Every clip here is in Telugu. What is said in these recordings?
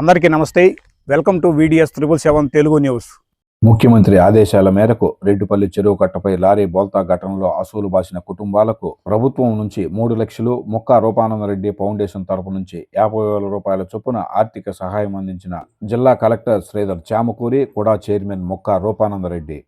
అందరికీ నమస్తే. Welcome to VDS triple seven Telugu news ముఖ్యమంత్రి ఆదేశాల మేరకు రెడ్డిపల్లి చెరువు కట్టపై లారీ బోల్తా ఘటనలో అసూలు బాసిన కుటుంబాలకు ప్రభుత్వం నుంచి మూడు లక్షలు మొక్క రూపానందరెడ్డి ఫౌండేషన్ తరపు నుంచి యాభై వేల రూపాయల చొప్పున ఆర్థిక సహాయం అందించిన జిల్లా కలెక్టర్ శ్రీధర్ చామకూరి కూడా చైర్మన్ మొక్క రూపానందరెడ్డి.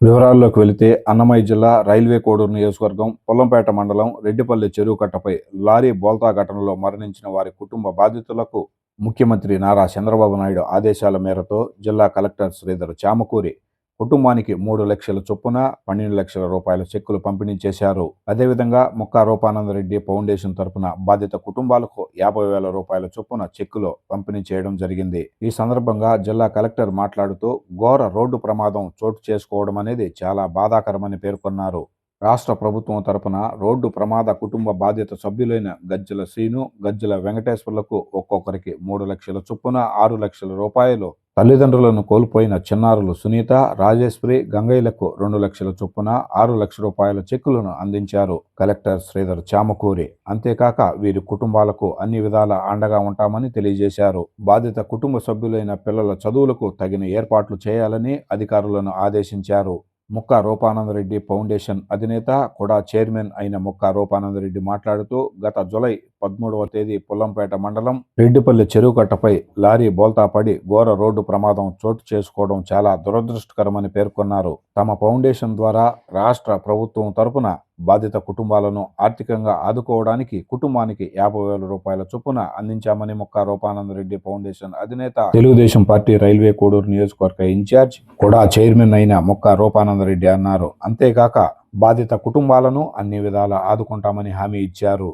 వివరాల్లోకి వెళితే అన్నమయ్య జిల్లా రైల్వే కోడూరు నియోజకవర్గం పొల్లంపేట మండలం రెడ్డిపల్లి చెరువు కట్టపై లారీ బోల్తా ఘటనలో మరణించిన వారి కుటుంబ బాధితులకు ముఖ్యమంత్రి నారా చంద్రబాబు నాయుడు ఆదేశాల మేరతో జిల్లా కలెక్టర్ శ్రీధర్ చామకూరి కుటుంబానికి మూడు లక్షల చొప్పున పన్నెండు లక్షల రూపాయల చెక్కులు పంపిణీ చేశారు. అదేవిధంగా ముక్కా రూపానందరెడ్డి ఫౌండేషన్ తరపున బాధిత కుటుంబాలకు యాభై వేల రూపాయల చొప్పున చెక్కులు పంపిణీ చేయడం జరిగింది. ఈ సందర్భంగా జిల్లా కలెక్టర్ మాట్లాడుతూ ఘోర రోడ్డు ప్రమాదం చోటు చేసుకోవడం అనేది చాలా బాధాకరమని పేర్కొన్నారు. రాష్ట్ర ప్రభుత్వం తరపున రోడ్డు ప్రమాద కుటుంబ బాధిత సభ్యులైన గజ్జల శ్రీను గజ్జల వెంకటేశ్వర్లకు ఒక్కొక్కరికి మూడు లక్షల చొప్పున ఆరు లక్షల రూపాయలు తల్లిదండ్రులను కోల్పోయిన చిన్నారులు సునీత రాజేశ్వరి గంగైలకు రెండు లక్షల చొప్పున ఆరు లక్షల రూపాయల చెక్కులను అందించారు కలెక్టర్ శ్రీధర్ చామకూరి. అంతేకాక వీరి కుటుంబాలకు అన్ని విధాల అండగా ఉంటామని తెలియజేశారు. బాధిత కుటుంబ సభ్యులైన పిల్లల చదువులకు తగిన ఏర్పాట్లు చేయాలని అధికారులను ఆదేశించారు. ముక్కా రూపానందరెడ్డి ఫౌండేషన్ అధినేత కూడా చైర్మన్ అయిన ముక్కా రూపానందరెడ్డి మాట్లాడుతూ గత జులై పదమూడవ తేదీ పుల్లంపేట మండలం రెడ్డిపల్లి చెరువు కట్టపై లారీ బోల్తా పడి ఘోర రోడ్డు ప్రమాదం చోటు చేసుకోవడం చాలా దురదృష్టకరమని పేర్కొన్నారు. తమ ఫౌండేషన్ ద్వారా రాష్ట్ర ప్రభుత్వం తరపున బాధిత కుటుంబాలను ఆర్థికంగా ఆదుకోవడానికి కుటుంబానికి యాభై వేల రూపాయల చొప్పున అందించామని ముక్కా రూపానందరెడ్డి ఫౌండేషన్ అధినేత తెలుగుదేశం పార్టీ రైల్వే కోడూరు నియోజకవర్గ ఇన్ఛార్జ్ కూడా చైర్మన్ అయిన ముక్కా రూపానందరెడ్డి అన్నారు. అంతేకాక బాధిత కుటుంబాలను అన్ని విధాలా ఆదుకుంటామని హామీ ఇచ్చారు.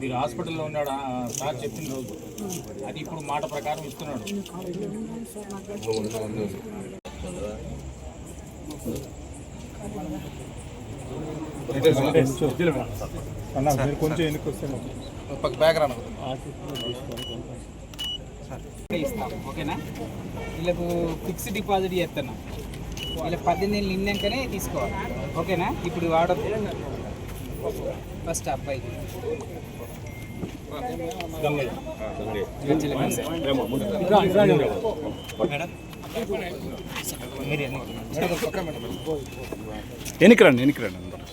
మీరు హాస్పిటల్లో ఉన్నాడు? సార్ చెప్పిన రోజు. అది ఇప్పుడు మాట ప్రకారం ఇస్తున్నాడు. ఇస్తాం ఓకేనా? వీళ్ళకు ఫిక్స్డ్ డిపాజిట్ చేస్తున్నాం. వీళ్ళకి పద్దెనిమిది నెలలు నిన్నాకనే తీసుకోవాలి. ఓకేనా? ఇప్పుడు వాడదు ఫస్ట్ ఎన్ని- ఎనికి రండి ఎనికి రండి అందరూ.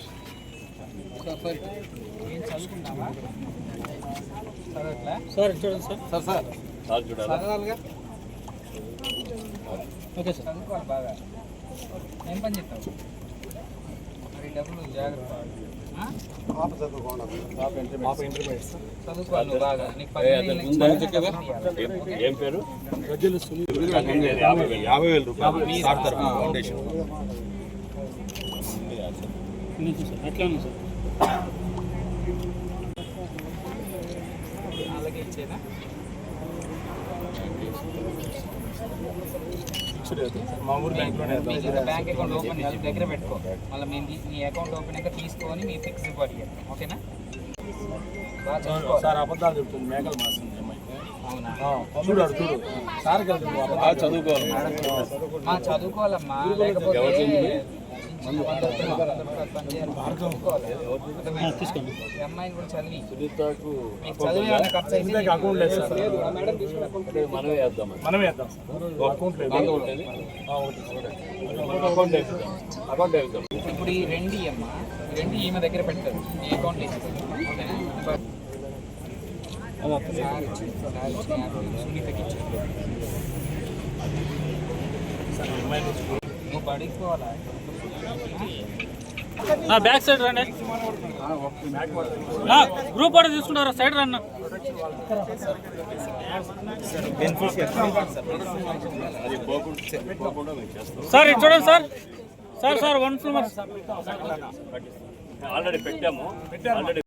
సార్ చూడండి sir. Sir sir. Okay sir. బాగా. ఏం పని మరి డబ్బులు జాగ్రత్త. ఆ? చదువుకోవాలి నువ్వు ఏం పేరు అలాగే ఇచ్చేదా మా ఊరు బ్యాంక్లోనే బ్యాంక్ అకౌంట్ ఓపెన్ చేసి దగ్గర పెట్టుకో. మళ్ళీ మేము మీ అకౌంట్ ఓపెన్ అయ్యాక తీసుకొని మీ ఫిక్స్ డిపాజిట్ చేస్తాం ఓకేనా. సార్ అబద్ధాలు చెప్తుంది. మేకలు మాసింది అమ్మాయి. అవునా? చూడాడు చూడు సార్ చదువుకోవాలి. చదువుకోవాలమ్మా. లేకపోతే ఇప్పుడు ఈ రెండు అమ్మ ఈ రెండు ఈమె దగ్గర పెట్టారు ఈ అకౌంట్ ఓకేనా సునీతకి బ్యాక్ సైడ్ రండి. గ్రూప్ ఫోటో తీసుకుంటారా? సైడ్ రన్న. సార్ ఇటు చూడండి sir. Sir sir one flow already పెట్టాము. ఆల్రెడీ